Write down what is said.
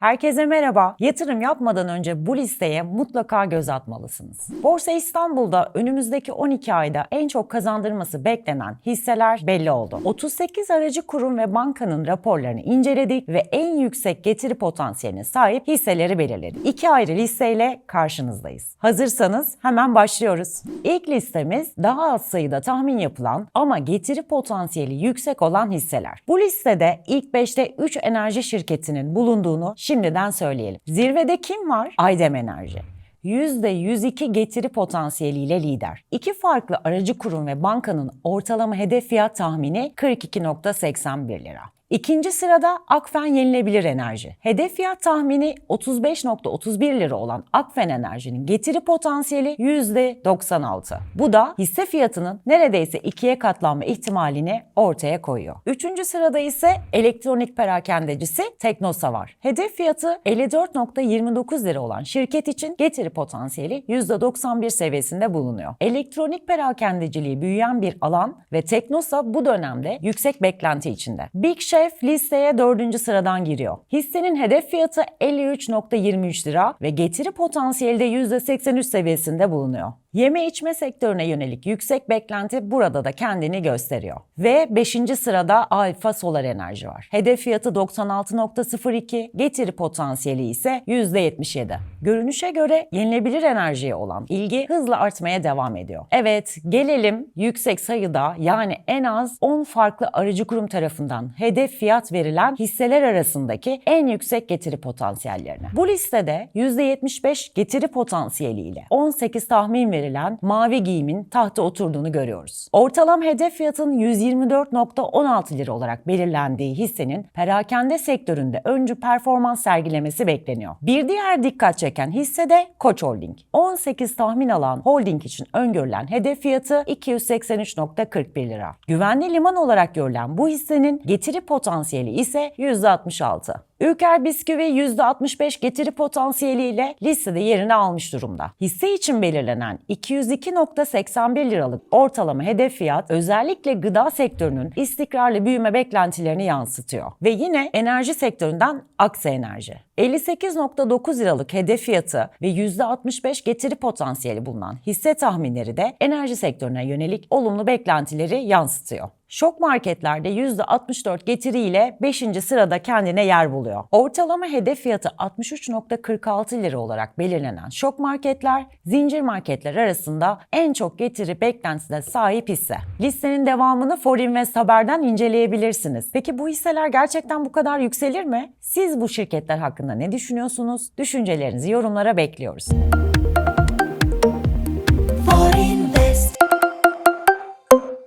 Herkese merhaba. Yatırım yapmadan önce bu listeye mutlaka göz atmalısınız. Borsa İstanbul'da önümüzdeki 12 ayda en çok kazandırması beklenen hisseler belli oldu. 38 aracı kurum ve bankanın raporlarını inceledik ve en yüksek getiri potansiyeline sahip hisseleri belirledik. İki ayrı listeyle karşınızdayız. Hazırsanız hemen başlıyoruz. İlk listemiz daha az sayıda tahmin yapılan ama getiri potansiyeli yüksek olan hisseler. Bu listede ilk 5'te 3 enerji şirketinin bulunduğunu şimdiden söyleyelim. Zirvede kim var? Aydem Enerji. %102 getiri potansiyeliyle lider. İki farklı aracı kurum ve bankanın ortalama hedef fiyat tahmini 42.81 lira. İkinci sırada Akfen Yenilebilir Enerji. Hedef fiyat tahmini 35.31 lira olan Akfen Enerji'nin getiri potansiyeli %96. Bu da hisse fiyatının neredeyse ikiye katlanma ihtimalini ortaya koyuyor. Üçüncü sırada ise elektronik perakendecisi Teknosa var. Hedef fiyatı 54.29 lira olan şirket için getiri potansiyeli %91 seviyesinde bulunuyor. Elektronik perakendeciliği büyüyen bir alan ve Teknosa bu dönemde yüksek beklenti içinde. Big Chef listeye dördüncü sıradan giriyor. Hissenin hedef fiyatı 53.23 lira ve getiri potansiyeli de %83 seviyesinde bulunuyor. Yeme içme sektörüne yönelik yüksek beklenti burada da kendini gösteriyor. Ve 5. sırada Alfa Solar Enerji var. Hedef fiyatı 96.02, getiri potansiyeli ise %77. Görünüşe göre yenilebilir enerjiye olan ilgi hızla artmaya devam ediyor. Evet, gelelim yüksek sayıda yani en az 10 farklı aracı kurum tarafından hedef fiyat verilen hisseler arasındaki en yüksek getiri potansiyellerine. Bu listede %75 getiri potansiyeliyle 18 tahmin verilen mavi giyimin tahta oturduğunu görüyoruz. Ortalama hedef fiyatın 124.16 lira olarak belirlendiği hissenin perakende sektöründe öncü performans sergilemesi bekleniyor. Bir diğer dikkat çeken hisse de Koç Holding. 18 tahmin alan holding için öngörülen hedef fiyatı 283.41 lira. Güvenli liman olarak görülen bu hissenin getiri potansiyeli ise %66. Ülker Bisküvi %65 getiri potansiyeliyle listede yerini almış durumda. Hisse için belirlenen 202.81 liralık ortalama hedef fiyat özellikle gıda sektörünün istikrarlı büyüme beklentilerini yansıtıyor. Ve yine enerji sektöründen Aksa Enerji. 58.9 liralık hedef fiyatı ve %65 getiri potansiyeli bulunan hisse tahminleri de enerji sektörüne yönelik olumlu beklentileri yansıtıyor. Şok marketlerde %64 getiriyle 5. sırada kendine yer buluyor. Ortalama hedef fiyatı 63.46 lira olarak belirlenen şok marketler, zincir marketler arasında en çok getiri beklentisine sahip hisse. Listenin devamını Forinvest Haber'den inceleyebilirsiniz. Peki bu hisseler gerçekten bu kadar yükselir mi? Siz bu şirketler hakkında ne düşünüyorsunuz? Düşüncelerinizi yorumlara bekliyoruz.